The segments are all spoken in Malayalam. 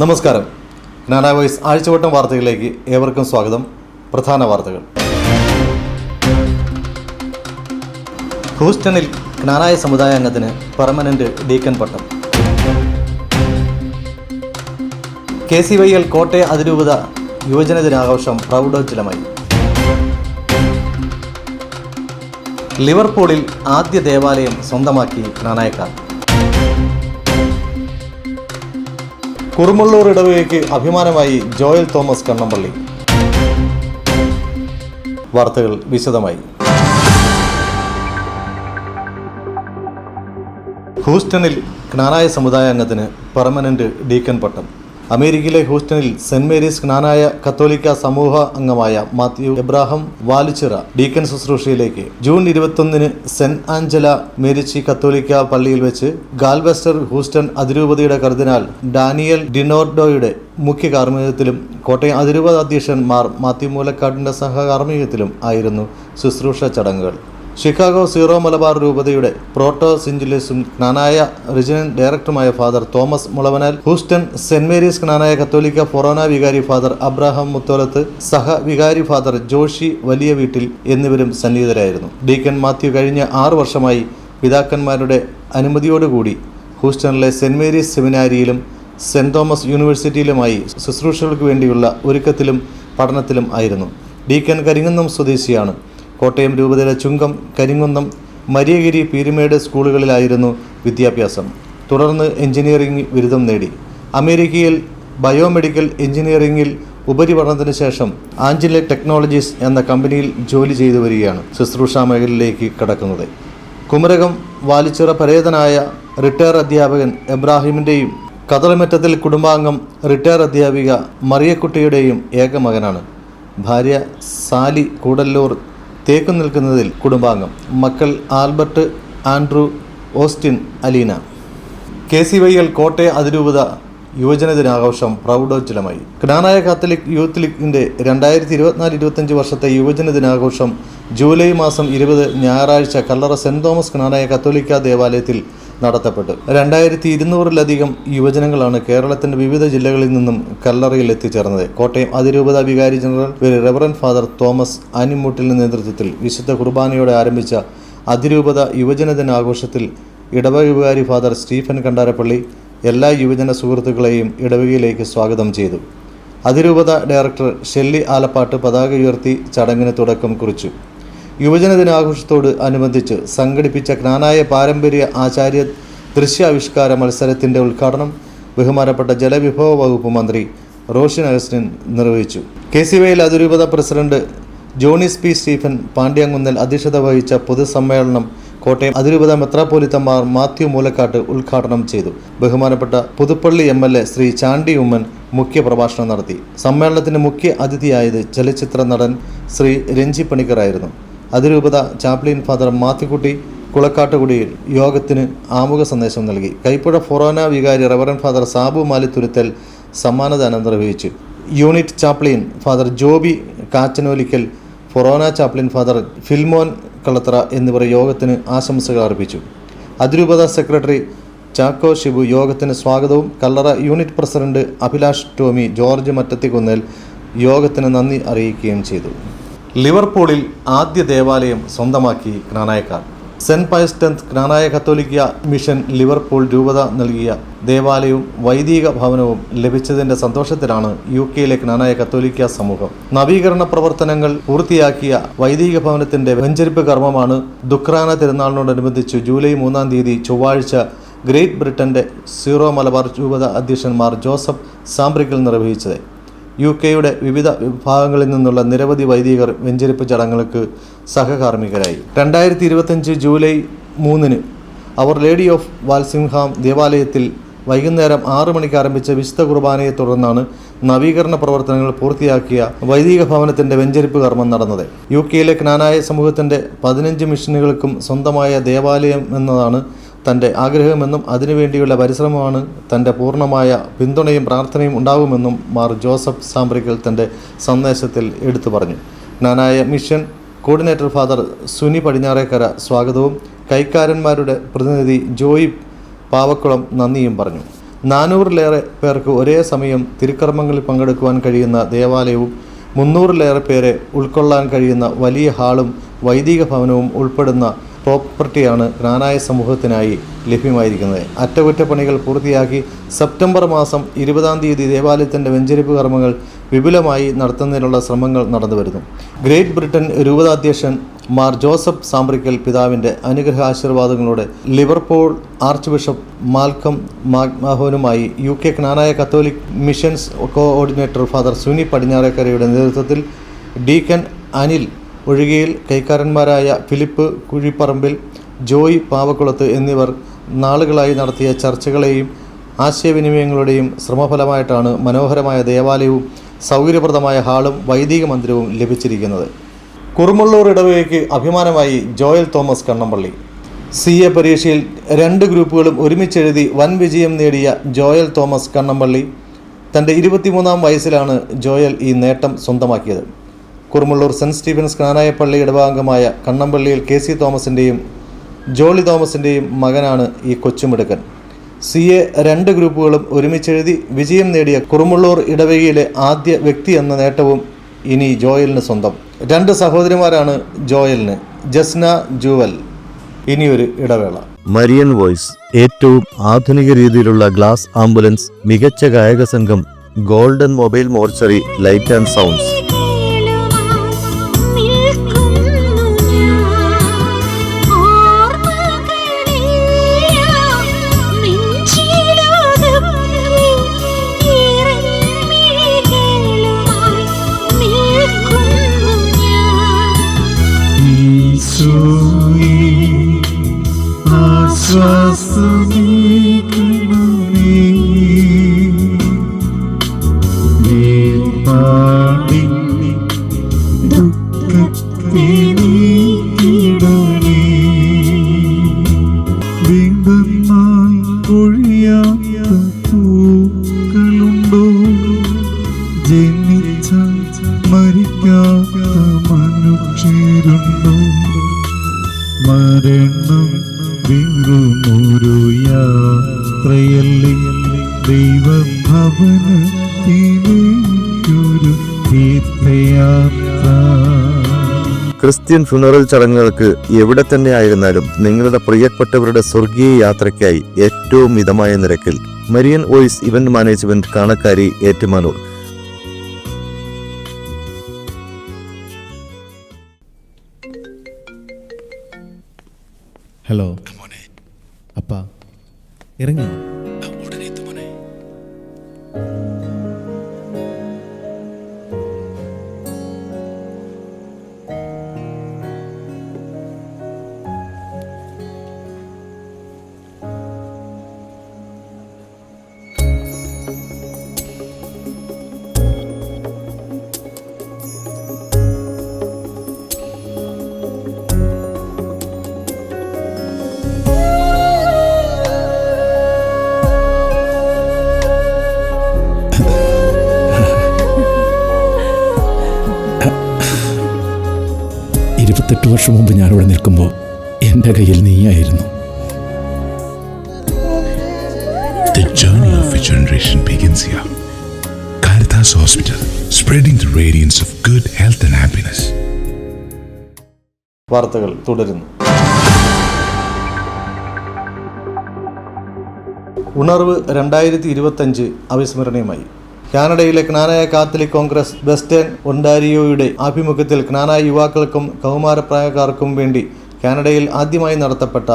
നമസ്കാരം. നാനാ വോയിസ് ആഴ്ചവട്ടം വാർത്തകളിലേക്ക് ഏവർക്കും സ്വാഗതം. പ്രധാന വാർത്തകൾ. ഹൂസ്റ്റണിൽ ജ്ഞാനായ സമുദായ അംഗത്തിന് പെർമനന്റ് ഡീക്കൻ പട്ടം. കെ സി വൈ എൽ കോട്ടയ അതിരൂപത യുവജന ദിനാഘോഷം പ്രൗഢോജ്ജലമായി ലിവർപൂളിൽ ആദ്യ ദേവാലയം സ്വന്തമാക്കി ജ്ഞാനായക്കാർ കുറുമുള്ളൂർ ഇടവകയ്ക്ക് അഭിമാനമായി ജോയൽ തോമസ് കണ്ണമ്പള്ളി. വാർത്തകൾ വിശദമായി. ഹൂസ്റ്റണിൽ ജ്ഞാനായ സമുദായ അംഗത്തിന് പെർമനന്റ് ഡീക്കൻ പട്ടം. അമേരിക്കയിലെ ഹൂസ്റ്റണിൽ സെന്റ് മേരീസ് ജ്ഞാനായ കത്തോലിക്ക സമൂഹ അംഗമായ മാത്യു എബ്രാഹം വാലുച്ചിറ ഡീക്കൻ ശുശ്രൂഷയിലേക്ക്. ജൂൺ ഇരുപത്തൊന്നിന് സെന്റ് ആഞ്ചല മേരിച്ചി കത്തോലിക്ക പള്ളിയിൽ വെച്ച് ഗാൽവെസ്റ്റർ ഹൂസ്റ്റൺ അതിരൂപതയുടെ കർദിനാൾ ഡാനിയൽ ഡിനോർഡോയുടെ മുഖ്യ കാർമ്മികത്തിലും കോട്ടയം അതിരൂപത അധ്യക്ഷൻ മാർ മാത്യു മൂലക്കാടിന്റെ സഹകാർമ്മികത്തിലും ആയിരുന്നു ശുശ്രൂഷ ചടങ്ങുകൾ. ഷിക്കാഗോ സീറോ മലബാർ രൂപതയുടെ പ്രോട്ടോ സിഞ്ചുലിസും ജ്ഞാനായ റിജിനൻ ഡയറക്ടറുമായ Father Thomas Mulavanal Houston Saint Mary's Knanaya കത്തോലിക്ക ഫൊറോന വികാരി ഫാദർ അബ്രാഹാം മുത്തോലത്ത് സഹ വികാരി ഫാദർ ജോഷി വലിയ വീട്ടിൽ എന്നിവരും സന്നിഹിതരായിരുന്നു. ഡീക്കൻ മാത്യു കഴിഞ്ഞ ആറു വർഷമായി പിതാക്കന്മാരുടെ അനുമതിയോടുകൂടി ഹൂസ്റ്റണിലെ സെന്റ് മേരീസ് സെമിനാരിയിലും സെന്റ് തോമസ് യൂണിവേഴ്സിറ്റിയിലുമായി ശുശ്രൂഷകൾക്ക് വേണ്ടിയുള്ള ഒരുക്കത്തിലും പഠനത്തിലും ആയിരുന്നു. ഡീക്കൻ കരിങ്ങുന്നം സ്വദേശിയാണ്. കോട്ടയം രൂപതയിലെ ചുങ്കം കരിങ്കുന്നം മരിയഗിരി പീരുമേട് സ്കൂളുകളിലായിരുന്നു വിദ്യാഭ്യാസം. തുടർന്ന് എഞ്ചിനീയറിംഗ് ബിരുദം നേടി. അമേരിക്കയിൽ ബയോമെഡിക്കൽ എഞ്ചിനീയറിംഗിൽ ഉപരിപഠനത്തിന് ശേഷം ആഞ്ചിലെ ടെക്നോളജീസ് എന്ന കമ്പനിയിൽ ജോലി ചെയ്തു വരികയാണ് ശുശ്രൂഷാ മേഖലയിലേക്ക് കടക്കുന്നത്. കുമരകം വാലിച്ചിറ പരേതനായ റിട്ടയർ അധ്യാപകൻ എബ്രാഹിമിന്റെയും കതളമറ്റത്തിൽ കുടുംബാംഗം റിട്ടയർ അധ്യാപിക മറിയക്കുട്ടിയുടെയും ഏക മകനാണ്. ഭാര്യ സാലി കൂടല്ലൂർ തേക്കു നിൽക്കുന്നതിൽ കുടുംബാംഗം മക്കൾ Albert Andrew Austin Aleena. K C Y L കോട്ടയ അതിരൂപത യുവജന ദിനാഘോഷം പ്രൗഢോജ്ജലമായി ജ്ഞാനായ കാത്തലിക് യൂത്ത് ലീഗിന്റെ രണ്ടായിരത്തി ഇരുപത്തിനാല് ഇരുപത്തഞ്ച് വർഷത്തെ യുവജന ദിനാഘോഷം ജൂലൈ മാസം ഇരുപത് ഞായറാഴ്ച കല്ലറ സെന്റ് തോമസ് ജ്ഞാനായ കത്തോലിക്ക ദേവാലയത്തിൽ നടത്തപ്പെട്ടു. രണ്ടായിരത്തി ഇരുന്നൂറിലധികം യുവജനങ്ങളാണ് കേരളത്തിന്റെ വിവിധ ജില്ലകളിൽ നിന്നും കല്ലറയിൽ എത്തിച്ചേർന്നത്. കോട്ടയം അതിരൂപത വികാരി ജനറൽ റെവറൻ ഫാദർ തോമസ് ആനിമൂട്ടിലിന്റെ നേതൃത്വത്തിൽ വിശുദ്ധ കുർബാനയോടെ ആരംഭിച്ച അതിരൂപത യുവജനദിന ദിനാഘോഷത്തിൽ ഇടവക ഫാദർ സ്റ്റീഫൻ കണ്ടാരപ്പള്ളി എല്ലാ യുവജന സുഹൃത്തുക്കളെയും ഇടവകയിലേക്ക് സ്വാഗതം ചെയ്തു. അതിരൂപത ഡയറക്ടർ ഷെല്ലി ആലപ്പാട്ട് പതാക ഉയർത്തി ചടങ്ങിന് തുടക്കം കുറിച്ചു. യുവജന ദിനാഘോഷത്തോട് അനുബന്ധിച്ച് സംഘടിപ്പിച്ച ജ്ഞാനായ പാരമ്പര്യ ആചാര്യ ദൃശ്യാവിഷ്കാര മത്സരത്തിന്റെ ഉദ്ഘാടനം ബഹുമാനപ്പെട്ട ജലവിഭവ വകുപ്പ് മന്ത്രി റോഷൻ അഗസ്റ്റിൻ നിർവഹിച്ചു. കെ സി വൈയിൽ അതിരൂപത president Jonis P Stephen Pandiyankunnel അധ്യക്ഷത വഹിച്ച പൊതുസമ്മേളനം കോട്ടയം അതിരൂപത മെത്രാപ്പോലിത്തമാർ മാത്യു മൂലക്കാട്ട് ഉദ്ഘാടനം ചെയ്തു. ബഹുമാനപ്പെട്ട Puthuppally M L A Shri Chandy Oommen മുഖ്യ പ്രഭാഷണം നടത്തി. സമ്മേളനത്തിന് മുഖ്യ അതിഥിയായത് ചലച്ചിത്ര നടൻ ശ്രീ രഞ്ജി പണിക്കറായിരുന്നു അതിരൂപത ചാപ്ലിൻ ഫാദർ മാത്തിക്കുട്ടി കുളക്കാട്ടുകുടിയിൽ യോഗത്തിന് ആമുഖ സന്ദേശം നൽകി. കൈപ്പുഴ ഫൊറോന വികാരി റവറൻ ഫാദർ സാബു മാലിത്തുരുത്തൽ സമ്മാനദാനം നിർവഹിച്ചു. Unit chaplain Father Joby Kachanolickal ഫൊറോന ചാപ്ലിൻ ഫാദർ ഫിൽമോൻ കളത്ര എന്നിവർ യോഗത്തിന് ആശംസകൾ അർപ്പിച്ചു. അതിരൂപത സെക്രട്ടറി ചാക്കോ ഷിബു യോഗത്തിന് സ്വാഗതവും. Kallara unit president Abhilash Tommy George Mattathikunnel യോഗത്തിന് നന്ദി അറിയിക്കുകയും ചെയ്തു. ലിവർപൂളിൽ ആദ്യ ദേവാലയം സ്വന്തമാക്കി ജ്ഞാനായക്കാർ സെന്റ് പയസ് ടെൻത്ത് ജ്ഞാനായ കത്തോലിക്ക മിഷൻ ലിവർപൂൾ രൂപത നൽകിയ ദേവാലയവും വൈദിക ഭവനവും ലഭിച്ചതിന്റെ സന്തോഷത്തിലാണ് യു കെയിലെ ജ്ഞാനായ കത്തോലിക്ക സമൂഹം. നവീകരണ പ്രവർത്തനങ്ങൾ പൂർത്തിയാക്കിയ വൈദിക ഭവനത്തിന്റെ വെഞ്ചരിപ്പ് കർമ്മമാണ് ദുക്രാന തിരുനാളിനോടനുബന്ധിച്ച് ജൂലൈ മൂന്നാം തീയതി ചൊവ്വാഴ്ച ഗ്രേറ്റ് ബ്രിട്ടന്റെ സീറോ മലബാർ രൂപത അധ്യക്ഷന്മാർ ജോസഫ് സാംബ്രിക്കൽ നിർവഹിച്ചത്. യു കെയുടെ വിവിധ വിഭാഗങ്ങളിൽ നിന്നുള്ള നിരവധി വൈദികർ വെഞ്ചരിപ്പ് ചടങ്ങുകൾക്ക് സഹകാർമ്മികരായി. രണ്ടായിരത്തി ഇരുപത്തഞ്ച് ജൂലൈ മൂന്നിന് അവർ ലേഡി ഓഫ് വാൽസിംഹാം ദേവാലയത്തിൽ വൈകുന്നേരം ആറു മണിക്ക് ആരംഭിച്ച വിശുദ്ധ കുർബാനയെ തുടർന്നാണ് നവീകരണ പ്രവർത്തനങ്ങൾ പൂർത്തിയാക്കിയ വൈദിക ഭവനത്തിന്റെ വെഞ്ചരിപ്പ് കർമ്മം നടന്നത്. യു കെയിലെ ജ്ഞാനായ സമൂഹത്തിന്റെ പതിനഞ്ച് മിഷനുകൾക്കും സ്വന്തമായ ദേവാലയം എന്നതാണ് തന്റെ ആഗ്രഹമെന്നും അതിനുവേണ്ടിയുള്ള പരിശ്രമമാണ് തന്റെ പൂർണമായ പിന്തുണയും പ്രാർത്ഥനയും ഉണ്ടാകുമെന്നും മാർ ജോസഫ് സാംബ്രിക്കൽ തന്റെ സന്ദേശത്തിൽ എടുത്തു പറഞ്ഞു. Knanaya mission coordinator Father Suni Padinjarekkara സ്വാഗതവും കൈക്കാരന്മാരുടെ പ്രതിനിധി ജോയി പാവക്കുളം നന്ദിയും പറഞ്ഞു. നാനൂറിലേറെ പേർക്ക് ഒരേ സമയം തിരുക്കർമ്മങ്ങളിൽ പങ്കെടുക്കുവാൻ കഴിയുന്ന ദേവാലയവും മുന്നൂറിലേറെ പേരെ ഉൾക്കൊള്ളാൻ കഴിയുന്ന വലിയ ഹാളും വൈദിക ഭവനവും ഉൾപ്പെടുന്ന പ്രോപ്പർട്ടിയാണ് റാനായ സമൂഹത്തിനായി ലഭ്യമായിരിക്കുന്നത്. അറ്റകുറ്റപ്പണികൾ പൂർത്തിയാക്കി സെപ്റ്റംബർ മാസം ഇരുപതാം തീയതി ദേവാലയത്തിന്റെ വെഞ്ചരിപ്പ് കർമ്മങ്ങൾ വിപുലമായി നടത്തുന്നതിനുള്ള ശ്രമങ്ങൾ നടന്നുവരുന്നു. ഗ്രേറ്റ് ബ്രിട്ടൻ രൂപതാധ്യക്ഷൻ മാർ ജോസഫ് സാമ്പ്രിക്കൽ പിതാവിന്റെ അനുഗ്രഹ ആശീർവാദങ്ങളോടെ Liverpool arch bishop Malcolm മാഗ്മാഹോനുമായി U K Knanaya Catholic missions coordinator Father Suni പടിഞ്ഞാറേക്കരയുടെ നേതൃത്വത്തിൽ ഡീക്കൻ അനിൽ ഒഴികയിൽ കൈക്കാരന്മാരായ ഫിലിപ്പ് കുഴിപ്പറമ്പിൽ ജോയ് പാവക്കുളത്ത് എന്നിവർ നാളുകളായി നടത്തിയ ചർച്ചകളെയും ആശയവിനിമയങ്ങളുടെയും ശ്രമഫലമായിട്ടാണ് മനോഹരമായ ദേവാലയവും സൗകര്യപ്രദമായ ഹാളും വൈദിക മന്ദിരവും ലഭിച്ചിരിക്കുന്നത്. കുറുമുള്ളൂർ ഇടവകയ്ക്ക് അഭിമാനമായി Joel Thomas Kannampally. C A പരീക്ഷയിൽ രണ്ട് ഗ്രൂപ്പുകളും ഒരുമിച്ചെഴുതി വൻ വിജയം നേടിയ ജോയൽ തോമസ് കണ്ണമ്പള്ളി. തന്റെ ഇരുപത്തിമൂന്നാം വയസ്സിലാണ് ജോയൽ ഈ നേട്ടം സ്വന്തമാക്കിയത്. കുറുമുള്ളൂർ സെന്റ് സ്റ്റീഫൻസ് കാനായ പള്ളി ഇടവാംഗമായ കണ്ണമ്പള്ളിയിൽ കെ സി തോമസിന്റെയും ജോളി തോമസിന്റെയും മകനാണ് ഈ കൊച്ചുമിടുക്കൻ. സി എ രണ്ട് ഗ്രൂപ്പുകളും ഒരുമിച്ചെഴുതി വിജയം നേടിയ കുറുമുള്ളൂർ ഇടവകയിലെ ആദ്യ വ്യക്തി എന്ന നേട്ടവും ഇനി ജോയലിന് സ്വന്തം. രണ്ട് സഹോദരിമാരാണ് ജോയലിന്. ജസ്ന ജൂവൽ. ഇനിയൊരു ഇടവേള. Marian voice. ഏറ്റവും ആധുനിക രീതിയിലുള്ള ഗ്ലാസ് ആംബുലൻസ് മികച്ച ഗായക സംഘം golden mobile mortuary light and sounds. ആശ്വാസമേകണമേ. വേർപാടിൻ ദുഃഖത്തെ നീക്കിടണേ. വീണ്ടെന്നാൽ ഒഴിയാത്ത ക്രിസ്ത്യൻ ഫ്യൂണറൽ ചടങ്ങുകൾക്ക് എവിടെ തന്നെ ആയിരുന്നാലും നിങ്ങളുടെ പ്രിയപ്പെട്ടവരുടെ സ്വർഗീയ യാത്രയ്ക്കായി ഏറ്റവും മിതമായ നിരക്കിൽ Marian voice event management Kanakkari Ettumanoor. Hello. അപ്പ ഇറങ്ങി ഇരുപത്തെട്ട് വർഷം മുമ്പ് ഞാനിവിടെ നിൽക്കുമ്പോൾ എന്റെ കയ്യിൽ നീയായിരുന്നു The journey of a generation begins here. Caritas Hospital, spreading the radiance of good health and happiness. വാർത്തകൾ തുടരുന്നു ഉണർവ് രണ്ടായിരത്തി ഇരുപത്തഞ്ച് അവിസ്മരണീയമായി കാനഡയിലെ ക്നാനായ കാത്തലിക് കോൺഗ്രസ് വെസ്റ്റേൺ ഒണ്ടാരിയോയുടെ ആഭിമുഖ്യത്തിൽ ക്നാനായ യുവാക്കൾക്കും കൗമാരപ്രായക്കാർക്കും വേണ്ടി കാനഡയിൽ ആദ്യമായി നടത്തപ്പെട്ട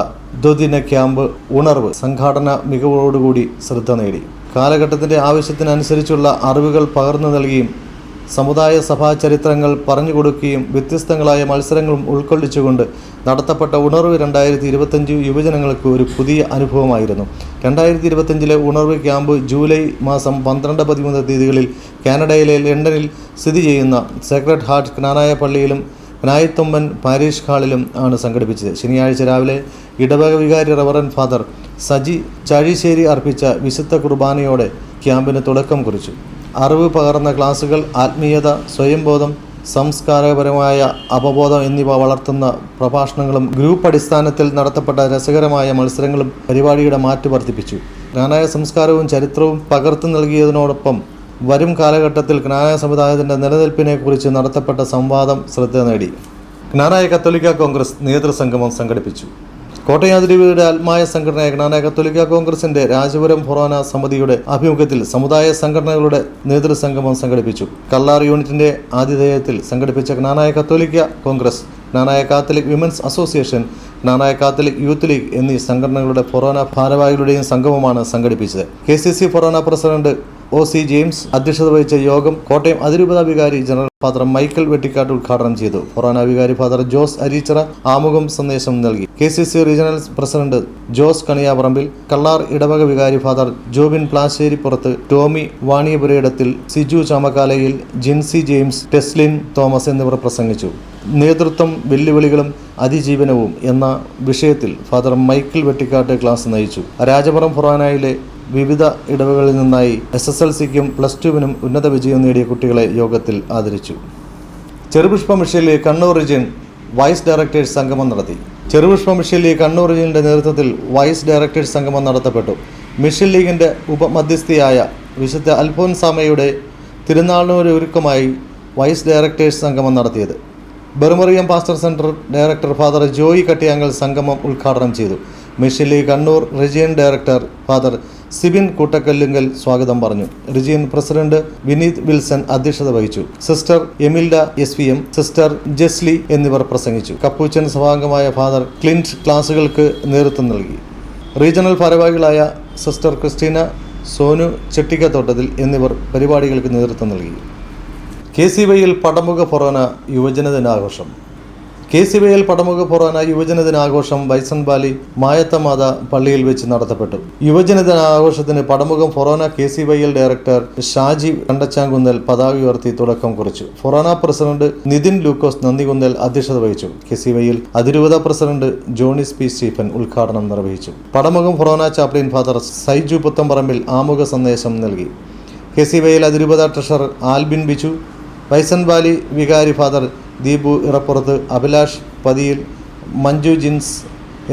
ദ്വിദിന ക്യാമ്പ് ഉണർവ് സംഘാടന മികവോടുകൂടി ശ്രദ്ധ നേടി. കാലഘട്ടത്തിന്റെ ആവശ്യത്തിനനുസരിച്ചുള്ള അറിവുകൾ പകർന്നു നൽകിയും സമുദായ സഭാ ചരിത്രങ്ങൾ പറഞ്ഞു കൊടുക്കുകയും വ്യത്യസ്തങ്ങളായ മത്സരങ്ങളും ഉൾക്കൊള്ളിച്ചുകൊണ്ട് നടത്തപ്പെട്ട ഉണർവ് രണ്ടായിരത്തി ഇരുപത്തഞ്ച് യുവജനങ്ങൾക്ക് ഒരു പുതിയ അനുഭവമായിരുന്നു. രണ്ടായിരത്തി ഇരുപത്തഞ്ചിലെ ഉണർവ് ക്യാമ്പ് ജൂലൈ മാസം പന്ത്രണ്ട് പതിമൂന്ന് തീയതികളിൽ കാനഡയിലെ ലണ്ടനിൽ സ്ഥിതി ചെയ്യുന്ന സേക്രഡ് ഹാർട്ട് ക്നാനായ പള്ളിയിലും നായത്തുമ്മൻ പാരീഷ് ഹാളിലും ആണ് സംഘടിപ്പിച്ചത്. ശനിയാഴ്ച രാവിലെ ഇടവക വികാരി റവറൻ ഫാദർ സജി ചാഴിശ്ശേരി അർപ്പിച്ച വിശുദ്ധ കുർബാനയോടെ ക്യാമ്പിന് തുടക്കം കുറിച്ചു. അറിവ് പകർന്ന ക്ലാസുകൾ ആത്മീയത സ്വയംബോധം സംസ്കാരപരമായ അവബോധം എന്നിവ വളർത്തുന്ന പ്രഭാഷണങ്ങളും ഗ്രൂപ്പ് അടിസ്ഥാനത്തിൽ നടത്തപ്പെട്ട രസകരമായ മത്സരങ്ങളും പരിപാടിയുടെ മാറ്റ് വർദ്ധിപ്പിച്ചു. ജ്ഞാനായ സംസ്കാരവും ചരിത്രവും പകർത്തു നൽകിയതിനോടൊപ്പം വരും കാലഘട്ടത്തിൽ ജ്ഞാനായ സമുദായത്തിന്റെ നിലനിൽപ്പിനെക്കുറിച്ച് നടത്തപ്പെട്ട സംവാദം ശ്രദ്ധ നേടി. ജ്ഞാനായ കത്തോലിക്ക കോൺഗ്രസ് നേതൃസംഗമം സംഘടിപ്പിച്ചു. കോട്ടയം ആത്മായ സംഘടനയായ ജ്ഞാനായ കത്തോലിക്ക കോൺഗ്രസിന്റെ രാജപുരം ഫൊറോന സമിതിയുടെ ആഭിമുഖ്യത്തിൽ സമുദായ സംഘടനകളുടെ നേതൃസംഗമം സംഘടിപ്പിച്ചു. കല്ലാർ യൂണിറ്റിന്റെ ആതിഥേയത്തിൽ സംഘടിപ്പിച്ച ജ്ഞാനായ കത്തോലിക്ക congress Knanaya catholic women's association Knanaya catholic youth league എന്നീ സംഘടനകളുടെ ഫൊറോന ഭാരവാഹികളുടെയും സംഗമമാണ് സംഘടിപ്പിച്ചത്. K C C forane president O C James അധ്യക്ഷത വഹിച്ച യോഗം കോട്ടയം അതിരൂപത വികാരി ജനറൽ ഫാദർ മൈക്കൽ വെട്ടിക്കാട്ട് ഉദ്ഘാടനം ചെയ്തു. ഫൊറോന വികാരി ഫാദർ ജോസ് അരീച്ചിറ ആമുഖം സന്ദേശം നൽകി. K C C regional president Jose Kaniyaparambil Kallar ഇടവക വികാരി father Jobin Plasseripurathu Tomy Vaniyapurayidathil Siju Chamakkalayil Jincy James Teslin Thomas എന്നിവർ പ്രസംഗിച്ചു. നേതൃത്വം വെല്ലുവിളികളും അതിജീവനവും എന്ന വിഷയത്തിൽ ഫാദർ മൈക്കിൾ വെട്ടിക്കാട്ട് ക്ലാസ് നയിച്ചു. രാജപുരം ഫൊറാനായിലെ വിവിധ ഇടവകളിൽ നിന്നായി എസ് എസ് എൽ സിക്കും പ്ലസ് ടുവിനും ഉന്നത വിജയം നേടിയ കുട്ടികളെ യോഗത്തിൽ ആദരിച്ചു. ചെറുപുഷ്പ മിഷനിലെ കണ്ണൂർ റീജിയൻ വൈസ് ഡയറക്ടേഴ്സ് സംഗമം നടത്തി. ചെറുപുഷ്പ മിഷയിലെ കണ്ണൂർ റീജിയന്റെ നേതൃത്വത്തിൽ വൈസ് ഡയറക്ടേഴ്സ് സംഗമം നടത്തപ്പെട്ടു. മിഷൻ ലീഗിന്റെ ഉപമധ്യസ്ഥയായ വിശുദ്ധ അൽഫോൻസാമയുടെ തിരുനാളിനൊരുക്കമായി വൈസ് ഡയറക്ടേഴ്സ് സംഗമം നടത്തിയത്. ബെർമറിയം pastor centre director father Joy Kattiyankal സംഗമം ഉദ്ഘാടനം ചെയ്തു. മിഷിലി Kannur region director father Sibin Koottakallunkal സ്വാഗതം പറഞ്ഞു. റിജിയൻ പ്രസിഡന്റ് വിനീത് വിൽസൺ അധ്യക്ഷത വഹിച്ചു. Sister Emilda S V M sister Jesly എന്നിവർ പ്രസംഗിച്ചു. കപ്പൂച്ചൻ സഭാംഗമായ ഫാദർ ക്ലിന്റ് ക്ലാസുകൾക്ക് നേതൃത്വം നൽകി. റീജിയണൽ ഭാരവാഹികളായ സിസ്റ്റർ ക്രിസ്റ്റീന സോനു ചെട്ടിക്കത്തോട്ടത്തിൽ എന്നിവർ പരിപാടികൾക്ക് നേതൃത്വം നൽകി. കെ സി വൈയിൽ പടമുഖ ഫൊറോന യുവജന ദിനാഘോഷം കെ സി വൈയിൽ പടമുഖ ഫൊറോന യുവജന ദിനാഘോഷം ബൈസൺബാലി മായത്തമാത പള്ളിയിൽ വെച്ച് നടത്തപ്പെട്ടു. യുവജന ദിനാഘോഷത്തിന് പടമുഖം ഫൊറോന കെ സി വൈയിൽ ഡയറക്ടർ ഷാജി കണ്ടച്ചാങ്കുന്നൽ പതാക ഉയർത്തി തുടക്കം കുറിച്ചു. ഫൊറോന പ്രസിഡന്റ് നിതിൻ ലൂക്കോസ് നന്ദികുന്നൽ അധ്യക്ഷത വഹിച്ചു. കെ സി വൈയിൽ അതിരൂപത പ്രസിഡന്റ് ജോണിസ് പി സ്റ്റീഫൻ ഉദ്ഘാടനം നിർവഹിച്ചു. Padamukham forane chaplain father Saiju Puthamparambil ആമുഖ സന്ദേശം നൽകി. കെ സി വൈയിൽ അതിരൂപത treasurer Albin Bichu Bison valley വികാരി ഫാദർ ദീപു ഇറപ്പുറത്ത് അഭിലാഷ് പതിയിൽ മഞ്ജു ജിൻസ്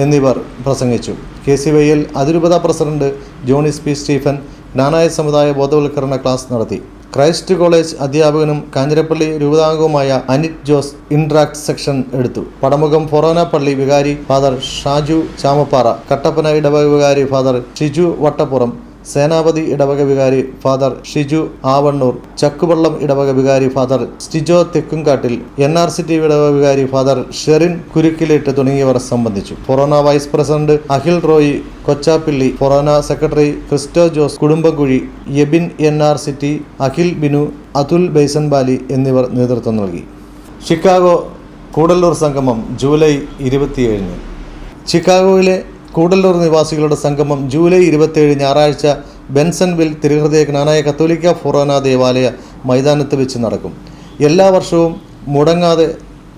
എന്നിവർ പ്രസംഗിച്ചു. കെ സി വൈയിൽ അതിരൂപത president Jonis P Stephen Knanaya സമുദായ ബോധവൽക്കരണ ക്ലാസ് നടത്തി. ക്രൈസ്റ്റ് കോളേജ് അധ്യാപകനും കാഞ്ഞിരപ്പള്ളി രൂപതാംഗവുമായ അനിത് ജോസ് ഇൻട്രാക്ട് സെക്ഷൻ എടുത്തു. പടമുഖം ഫൊറോന പള്ളി വികാരി ഫാദർ ഷാജു ചാമപ്പാറ കട്ടപ്പന ഇടവക വികാരി ഫാദർ ഷിജു വട്ടപ്പുറം സേനാപതി ഇടവക വികാരി ഫാദർ ഷിജു ആവണ്ണൂർ ചക്കുവള്ളം ഇടവക വികാരി father Stijo Thekkumkattil N R C T ഇടവക വികാരി ഫാദർ ഷെറിൻ കുരുക്കിലിട്ട് തുടങ്ങിയവർ സംബന്ധിച്ചു. Forane vice president Akhil Roy Kochappilly forane secretary Christo Jose Kudumbakkuzhi Ebin N R C T Akhil Binu Athul Bison valley എന്നിവർ നേതൃത്വം നൽകി. ഷിക്കാഗോ കൂടല്ലൂർ സംഗമം ജൂലൈ ഇരുപത്തിയേഴിന്. ചിക്കാഗോയിലെ കൂടല്ലൂർ നിവാസികളുടെ സംഗമം ജൂലൈ ഇരുപത്തിയേഴ് ഞായറാഴ്ച ബെൻസൺവിൽ തിരുഹൃദയ ജ്ഞാനായ കത്തോലിക്ക ഫൊറാന ദേവാലയ മൈതാനത്ത് വെച്ച് നടക്കും. എല്ലാ വർഷവും മുടങ്ങാതെ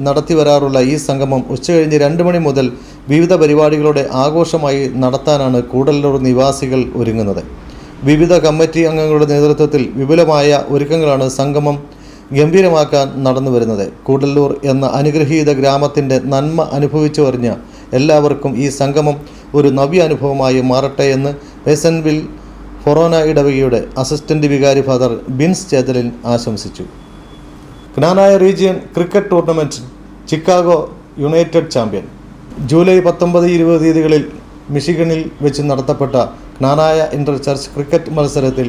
നടത്തി വരാറുള്ള ഈ സംഗമം ഉച്ചകഴിഞ്ഞ് രണ്ട് മണി മുതൽ വിവിധ പരിപാടികളുടെ ആഘോഷമായി നടത്താനാണ് കൂടല്ലൂർ നിവാസികൾ ഒരുങ്ങുന്നത്. വിവിധ കമ്മിറ്റി അംഗങ്ങളുടെ നേതൃത്വത്തിൽ വിപുലമായ ഒരുക്കങ്ങളാണ് സംഗമം ഗംഭീരമാക്കാൻ നടന്നു വരുന്നത്. കൂടല്ലൂർ എന്ന അനുഗ്രഹീത ഗ്രാമത്തിന്റെ നന്മ അനുഭവിച്ചു എല്ലാവർക്കും ഈ സംഗമം ഒരു നവ്യ അനുഭവമായി മാറട്ടെ എന്ന് വെസൻവിൽ ഫൊറോന ഇടവകയുടെ അസിസ്റ്റന്റ് വികാരി ഫാദർ ബിൻസ് ചേതലിൻ ആശംസിച്ചു. Knanaya region cricket tournament Chicago United champion. July പത്തൊമ്പത് ഇരുപത് തീയതികളിൽ മിഷിഗണിൽ വെച്ച് നടത്തപ്പെട്ട ജ്ഞാനായ ഇന്റർ ചർച്ച് ക്രിക്കറ്റ് മത്സരത്തിൽ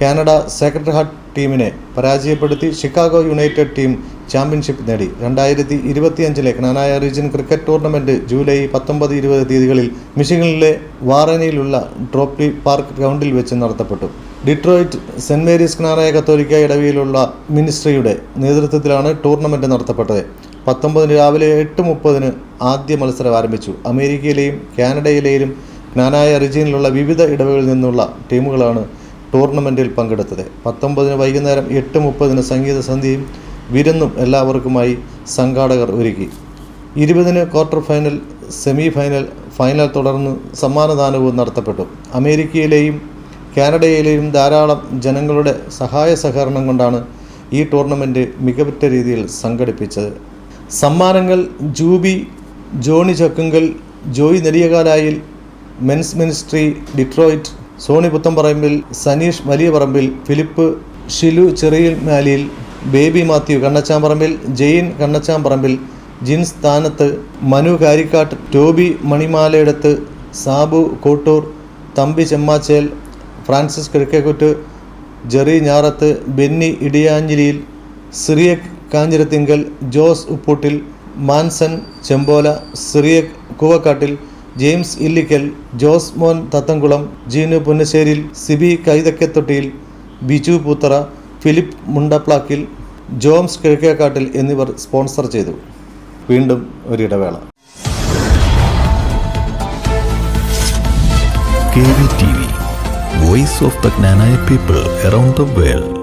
കാനഡ സെക്രട്ടറി ഹാർട്ട് ടീമിനെ പരാജയപ്പെടുത്തി ഷിക്കാഗോ യുണൈറ്റഡ് ടീം ചാമ്പ്യൻഷിപ്പ് നേടി. രണ്ടായിരത്തി ഇരുപത്തിയഞ്ചിലെ Knanaya region cricket tournament July പത്തൊമ്പത് ഇരുപത് തീയതികളിൽ മിഷിഗണിലെ വാറനയിലുള്ള ട്രോപ്പി പാർക്ക് ഗ്രൗണ്ടിൽ വെച്ച് നടത്തപ്പെട്ടു. ഡിട്രോയിറ്റ് സെന്റ് മേരീസ് കനാനായ കത്തോലിക്ക ഇടവിയിലുള്ള മിനിസ്ട്രിയുടെ നേതൃത്വത്തിലാണ് ടൂർണമെന്റ് നടത്തപ്പെട്ടത്. പത്തൊമ്പതിന് രാവിലെ എട്ട് മുപ്പതിന് ആദ്യ മത്സരം ആരംഭിച്ചു. അമേരിക്കയിലെയും കാനഡയിലെയും ജ്ഞാനായ റിജീനിലുള്ള വിവിധ ഇടവുകളിൽ നിന്നുള്ള ടീമുകളാണ് ടൂർണമെന്റിൽ പങ്കെടുത്തത്. പത്തൊമ്പതിന് വൈകുന്നേരം എട്ട് മുപ്പതിന് സംഗീത സന്ധ്യയും വിരുന്നും എല്ലാവർക്കുമായി സംഘാടകർ ഒരുക്കി. ഇരുപതിന് quarter final semi final final തുടർന്ന് സമ്മാനദാനവും നടത്തപ്പെട്ടു. അമേരിക്കയിലെയും കാനഡയിലെയും ധാരാളം ജനങ്ങളുടെ സഹായ സഹകരണം കൊണ്ടാണ് ഈ ടൂർണമെന്റ് മികവുറ്റ രീതിയിൽ സംഘടിപ്പിച്ചത്. സമ്മാനങ്ങൾ Jubi Johny Chakkungal Joy Nediyakalayil men's ministry Detroit Sony Puthamparambil Saneesh Valiyaparambil Philip Shilu Cheriyamaliyil Baby Mathew Kannachamparambil Jain Kannachamparambil Jins സ്ഥാനത്ത് Manu Karikkattu Toby Manimalayidathu Sabu Kottoor Thampi Chemmachel Francis Kizhakkekuttu Jerry Njarathu Benny Idiyanjiliyil Cyriac Kanjirathinkal Jose Uppoottil Manson Chempola Cyriac Koovakkattil James Illickal Josemon Thathamkulam Jeenu Punnasseril Siby Kaithakkathottiyil Biju Poothara Philip Mundaplakkil Joms Kizhakkekattil എന്നിവർ സ്പോൺസർ ചെയ്തു. വീണ്ടും ഒരിടവേള. Voice of the Knanaya people around the world.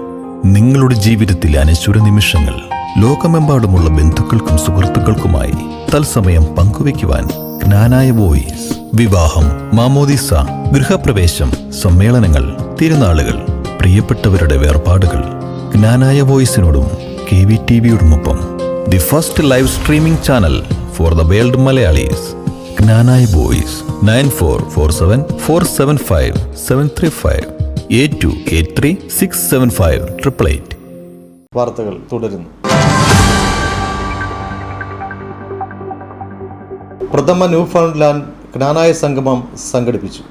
നിങ്ങളുടെ ജീവിതത്തിലെ അനശ്വര നിമിഷങ്ങൾ ലോകമെമ്പാടുമുള്ള ബന്ധുക്കൾക്കും സുഹൃത്തുക്കൾക്കുമായി തത്സമയം പങ്കുവയ്ക്കുവാൻ ജ്ഞാനായ വോയിസ്. വിവാഹം മാമോദിസ ഗൃഹപ്രവേശം സമ്മേളനങ്ങൾ തിരുനാളുകൾ പ്രിയപ്പെട്ടവരുടെ വേർപാടുകൾ. ജ്ഞാനായ വോയിസിനോടും K V T വിയോടുമൊപ്പം. The first live streaming channel for the world Malayalees. Knanaya voice nine four four seven four seven five seven three five eight two eight three six seven five triple eight. വാർത്തകൾ തുടരുന്നു. പ്രഥമ ന്യൂഫൗണ്ട്ലാൻഡ് ജ്ഞാനായ സംഗമം സംഘടിപ്പിച്ചു.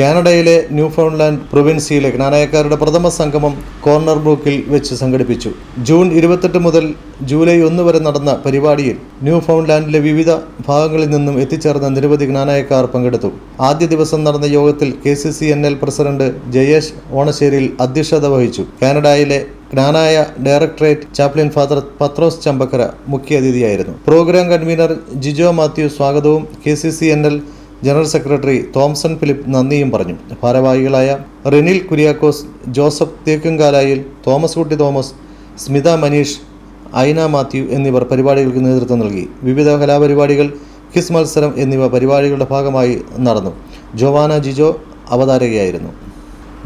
കാനഡയിലെ ന്യൂഫൗണ്ട്ലാൻഡ് പ്രൊവിൻസിയിലെ ജ്ഞാനായക്കാരുടെ പ്രഥമ സംഗമം കോർണർ ബ്രൂക്കിൽ വെച്ച് സംഘടിപ്പിച്ചു. ജൂൺ ഇരുപത്തെട്ട് മുതൽ ജൂലൈ ഒന്ന് വരെ നടന്ന പരിപാടിയിൽ ന്യൂഫൗണ്ട്ലാൻഡിലെ വിവിധ ഭാഗങ്ങളിൽ നിന്നും എത്തിച്ചേർന്ന നിരവധി ജ്ഞാനായക്കാർ പങ്കെടുത്തു. ആദ്യ ദിവസം നടന്ന യോഗത്തിൽ K C C N L president Jayesh Onasseriyil അധ്യക്ഷത വഹിച്ചു. കാനഡയിലെ Knanaya directorate chaplain father Pathros Chambakkara മുഖ്യാതിഥിയായിരുന്നു. Programme convener Jijo Mathew സ്വാഗതവും K C C N L general secretary Thomson Philip നന്ദിയും പറഞ്ഞു. ഭാരവാഹികളായ Renil Kuriakose Joseph Thekkumkalayil Thomas Kutty Thomas Smitha Maneesh Aina Mathew എന്നിവർ പരിപാടികൾക്ക് നേതൃത്വം നൽകി. വിവിധ കലാപരിപാടികൾ ക്വിസ് മത്സരം എന്നിവ പരിപാടികളുടെ ഭാഗമായി നടന്നു. ജോവാന ജിജോ അവതാരകയായിരുന്നു.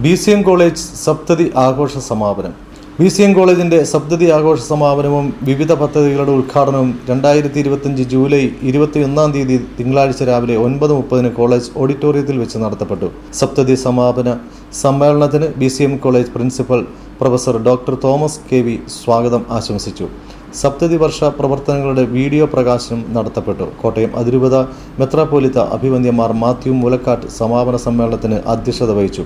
ബി സി എം കോളേജ് സപ്തതി ആഘോഷ സമാപനം. ബി സി എം കോളേജിന്റെ സപ്തതി ആഘോഷ സമാപനവും വിവിധ പദ്ധതികളുടെ ഉദ്ഘാടനവും രണ്ടായിരത്തി ഇരുപത്തഞ്ച് ജൂലൈ ഇരുപത്തിയൊന്നാം തീയതി തിങ്കളാഴ്ച രാവിലെ ഒൻപത് മുപ്പതിന് കോളേജ് ഓഡിറ്റോറിയത്തിൽ വെച്ച് നടത്തപ്പെട്ടു. സപ്തതി സമാപന സമ്മേളനത്തിന് B C M college principal professor doctor Thomas K V സ്വാഗതം ആശംസിച്ചു. സപ്തതി വർഷ പ്രവർത്തനങ്ങളുടെ വീഡിയോ പ്രകാശനം നടത്തപ്പെട്ടു. കോട്ടയം അതിരൂപത മെത്രാപ്പോലിത്ത അഭിവന്ദ്യമാർ മാത്യു മുലക്കാട്ട് സമാപന സമ്മേളനത്തിന് അധ്യക്ഷത വഹിച്ചു.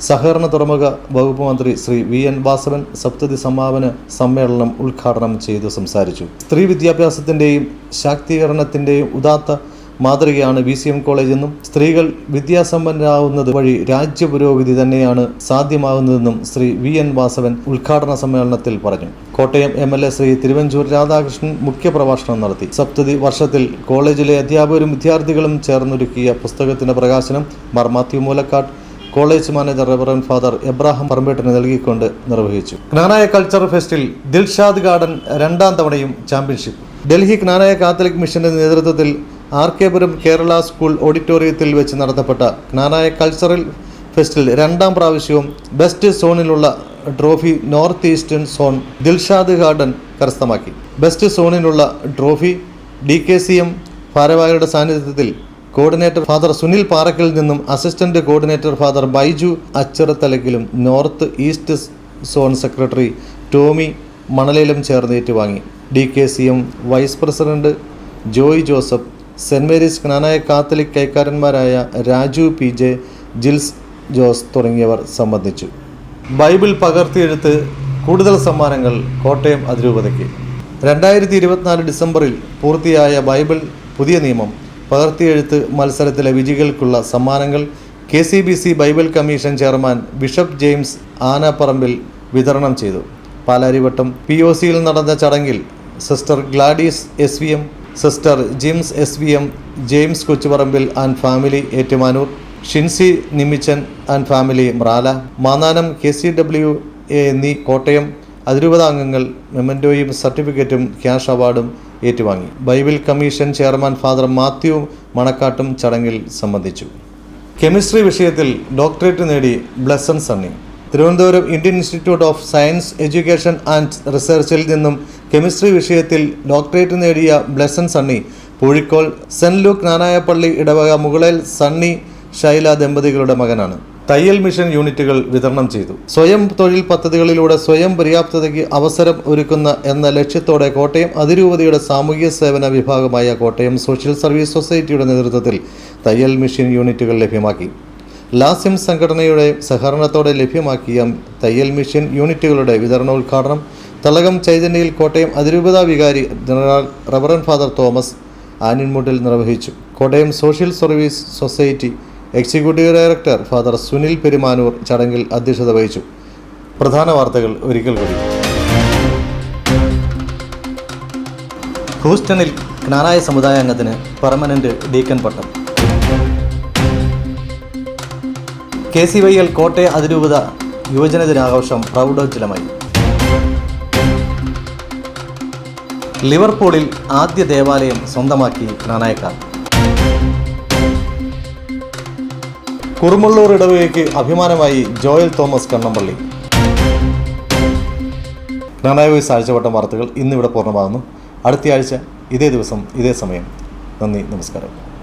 സഹകരണ തുറമുഖ വകുപ്പ് മന്ത്രി ശ്രീ വി എൻ വാസവൻ സപ്തതി സമാപന സമ്മേളനം ഉദ്ഘാടനം ചെയ്തു സംസാരിച്ചു. സ്ത്രീ വിദ്യാഭ്യാസത്തിന്റെയും ശാക്തീകരണത്തിന്റെയും ഉദാത്ത മാതൃകയാണ് ബി സി എം കോളേജെന്നും സ്ത്രീകൾ വിദ്യാസമ്പന്നരാകുന്നത് വഴി രാജ്യ പുരോഗതി തന്നെയാണ് സാധ്യമാകുന്നതെന്നും ശ്രീ വി എൻ വാസവൻ ഉദ്ഘാടന സമ്മേളനത്തിൽ പറഞ്ഞു. Kottayam M L A Shri Thiruvanchoor Radhakrishnan മുഖ്യപ്രഭാഷണം നടത്തി. സപ്തതി വർഷത്തിൽ കോളേജിലെ അധ്യാപകരും വിദ്യാർത്ഥികളും ചേർന്നൊരുക്കിയ പുസ്തകത്തിന്റെ പ്രകാശനം Mar Mathew Moolakkatt Moolakkad college manager reverend father Abraham പറമ്പേട്ടിന് നൽകിക്കൊണ്ട് നിർവഹിച്ചു. ജ്ഞാനായ കൾച്ചർ ഫെസ്റ്റിൽ ദിൽഷാദ് ഗാർഡൻ രണ്ടാം തവണയും ചാമ്പ്യൻഷിപ്പ്. ഡൽഹി ജ്ഞാനായ കാത്തലിക് മിഷന്റെ നേതൃത്വത്തിൽ R K Puram Kerala school ഓഡിറ്റോറിയത്തിൽ വെച്ച് നടത്തപ്പെട്ട ജ്ഞാനായ കൾച്ചറൽ ഫെസ്റ്റിൽ രണ്ടാം പ്രാവശ്യവും best സോണിലുള്ള trophy north eastern zone Dilshad garden കരസ്ഥമാക്കി. Best സോണിലുള്ള trophy D K C M ഭാരവാഹിയുടെ സാന്നിധ്യത്തിൽ കോർഡിനേറ്റർ ഫാദർ സുനിൽ പാറക്കൽ നിന്നും assistant coordinator father Baiju അച്ചിറത്തലക്കിലും north east zone secretary Tommy മണലിലും ചേർന്ന് ഏറ്റുവാങ്ങി. D K C M vice president Joy Joseph saint Mary's Knanaya Catholic കൈക്കാരന്മാരായ Raju P J Jils Jose തുടങ്ങിയവർ സംബന്ധിച്ചു. ബൈബിൾ പകർത്തിയെഴുത്ത് കൂടുതൽ സമ്മാനങ്ങൾ കോട്ടയം അതിരൂപതയ്ക്ക്. രണ്ടായിരത്തി ഇരുപത്തിനാല് ഡിസംബറിൽ പൂർത്തിയായ ബൈബിൾ പുതിയ നിയമം പകർത്തിയെഴുത്ത് മത്സരത്തിലെ വിജയികൾക്കുള്ള സമ്മാനങ്ങൾ K C B C Bible commission chairman bishop James Anapparambil വിതരണം ചെയ്തു. പാലാരിവട്ടം പി ഒ സിയിൽ നടന്ന ചടങ്ങിൽ sister Gladys S V M sister Jims S V M James Kochuparambil and family Ettumanoor Shincy Nimichan and family Mrala Mannanam K C W A എന്നീ കോട്ടയം അതിരൂപത അംഗങ്ങൾ സർട്ടിഫിക്കറ്റും ക്യാഷ് അവാർഡും ഏറ്റുവാങ്ങി. Bible commission chairman father Mathew മണക്കാട്ടും ചടങ്ങിൽ സംബന്ധിച്ചു. കെമിസ്ട്രി വിഷയത്തിൽ ഡോക്ടറേറ്റ് നേടി Blesson Sunny. Thiruvananthapuram Indian institute of science education and റിസർച്ചിൽ നിന്നും കെമിസ്ട്രി വിഷയത്തിൽ ഡോക്ടറേറ്റ് നേടിയ Blesson Sunny Puzhikkol saint Luke നാനായപ്പള്ളി ഇടവക മുകളേൽ സണ്ണി ശൈല ദമ്പതികളുടെ മകനാണ്. തയ്യൽ മിഷൻ യൂണിറ്റുകൾ വിതരണം ചെയ്തു. സ്വയം തൊഴിൽ പദ്ധതികളിലൂടെ സ്വയം പര്യാപ്തതയ്ക്ക് അവസരം ഒരുക്കുന്ന എന്ന ലക്ഷ്യത്തോടെ കോട്ടയം അതിരൂപതയുടെ സാമൂഹ്യ സേവന വിഭാഗമായ കോട്ടയം സോഷ്യൽ സർവീസ് സൊസൈറ്റിയുടെ നേതൃത്വത്തിൽ തയ്യൽ മിഷൻ യൂണിറ്റുകൾ ലഭ്യമാക്കി. ലാസ്യം സംഘടനയുടെ സഹകരണത്തോടെ ലഭ്യമാക്കിയ തയ്യൽ മിഷൻ യൂണിറ്റുകളുടെ വിതരണോദ്ഘാടനം തളകം ചൈതന്യയിൽ കോട്ടയം അതിരൂപത വികാരി general reverend father Thomas Aninmuttil നിർവഹിച്ചു. Kottayam social service society executive director father Sunil Perumanoor ചടങ്ങിൽ അധ്യക്ഷത വഹിച്ചു. പ്രധാന വാർത്തകൾ ഒരിക്കൽ കൂടി. ഹൂസ്റ്റണിൽ ജ്ഞാനായ സമുദായ അംഗത്തിന് പെർമനന്റ് ഡീക്കൻ പട്ടം. K C Y L Kottayam അതിരൂപത യുവജന ദിനാഘോഷം പ്രൗഢോജ്ജലമായി ലിവർപൂളിൽ ആദ്യ ദേവാലയം സ്വന്തമാക്കി ജ്ഞാനായക്കാർ. കുറുമുള്ളൂർ ഇടവകയ്ക്ക് അഭിമാനമായി ജോയൽ തോമസ് കണ്ണമ്പള്ളി. ജ്ഞാനായ സാഴ്ചവട്ടം വാർത്തകൾ ഇന്നിവിടെ പൂർണമാകുന്നു. അടുത്തയാഴ്ച ഇതേ ദിവസം ഇതേ സമയം. നന്ദി നമസ്കാരം.